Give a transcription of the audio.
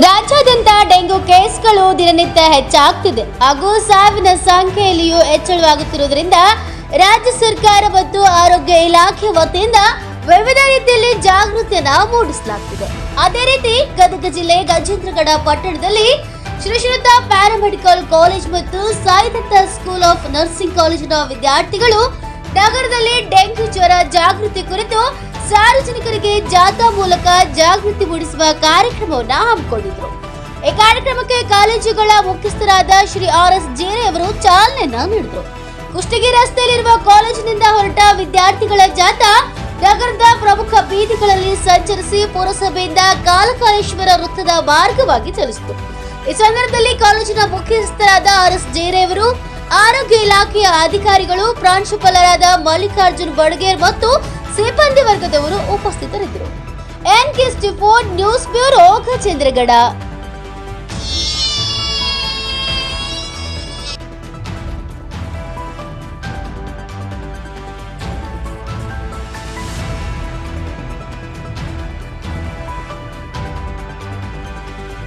ರಾಜ್ಯಾದ್ಯಂತ ಡೆಂಗು ಕೇಸ್ಗಳು ದಿನನಿತ್ಯ ಹೆಚ್ಚಾಗ್ತಿದೆ. ಹಾಗೂ ಸಾವಿನ ಸಂಖ್ಯೆಯಲ್ಲಿಯೂ ಹೆಚ್ಚಳವಾಗುತ್ತಿರುವುದರಿಂದ ರಾಜ್ಯ ಸರ್ಕಾರ ಮತ್ತು ಆರೋಗ್ಯ ಇಲಾಖೆ ವತಿಯಿಂದ ವಿವಿಧ ರೀತಿಯಲ್ಲಿ ಜಾಗೃತಿಯನ್ನ ಮೂಡಿಸಲಾಗ್ತಿದೆ. ಅದೇ ರೀತಿ ಗದಗ ಜಿಲ್ಲೆ ಗಜೇಂದ್ರಗಡ ಪಟ್ಟಣದಲ್ಲಿ ಶ್ರೀ ಶ್ರೀಯುತ ಪ್ಯಾರಾಮೆಡಿಕಲ್ ಕಾಲೇಜ್ ಮತ್ತು ಸಾಯಿದತ್ತ ಸ್ಕೂಲ್ ಆಫ್ ನರ್ಸಿಂಗ್ ಕಾಲೇಜಿನ ವಿದ್ಯಾರ್ಥಿಗಳು ನಗರದಲ್ಲಿ ಡೆಂಗ್ಯೂ ಜ್ವರ ಜಾಗೃತಿ ಕುರಿತು ಸಾರ್ವಜನಿಕರಿಗೆ ಜಾಥಾ ಮೂಲಕ ಜಾಗೃತಿ ಮೂಡಿಸುವ ಕಾರ್ಯಕ್ರಮವನ್ನು ಹಮ್ಮಿಕೊಂಡಿದ್ರು. ಈ ಕಾರ್ಯಕ್ರಮಕ್ಕೆ ಕಾಲೇಜುಗಳ ಮುಖ್ಯಸ್ಥರಾದ ಶ್ರೀ ಆರ್ ಎಸ್ ಜೇರೆ ಅವರು ಚಾಲನೆಯನ್ನ ನೀಡಿದರು. ಕುಷ್ಟಗಿ ರಸ್ತೆಯಲ್ಲಿರುವ ಕಾಲೇಜಿನಿಂದ ಹೊರಟ ವಿದ್ಯಾರ್ಥಿಗಳ ಜಾಥಾ ನಗರದ ಪ್ರಮುಖ ಬೀದಿಗಳಲ್ಲಿ ಸಂಚರಿಸಿ ಪುರಸಭೆಯಿಂದ ಕಾಲಕಾಲೇಶ್ವರ ವೃತ್ತದ ಮಾರ್ಗವಾಗಿ ಚಲಿಸಿತು. ಈ ಸಂದರ್ಭದಲ್ಲಿ ಕಾಲೇಜಿನ ಮುಖ್ಯಸ್ಥರಾದ ಆರ್ ಎಸ್ ಜೇರೆ ಅವರು, ಆರೋಗ್ಯ ಇಲಾಖೆಯ ಅಧಿಕಾರಿಗಳು, ಪ್ರಾಂಶುಪಾಲರಾದ ಮಲ್ಲಿಕಾರ್ಜುನ್ ಬಡ್ಗೇರ್ ಮತ್ತು ಸಿಬ್ಬಂದಿ ವರ್ಗದವರು ಉಪಸ್ಥಿತರಿದ್ದರು. N news bureau Gajendragad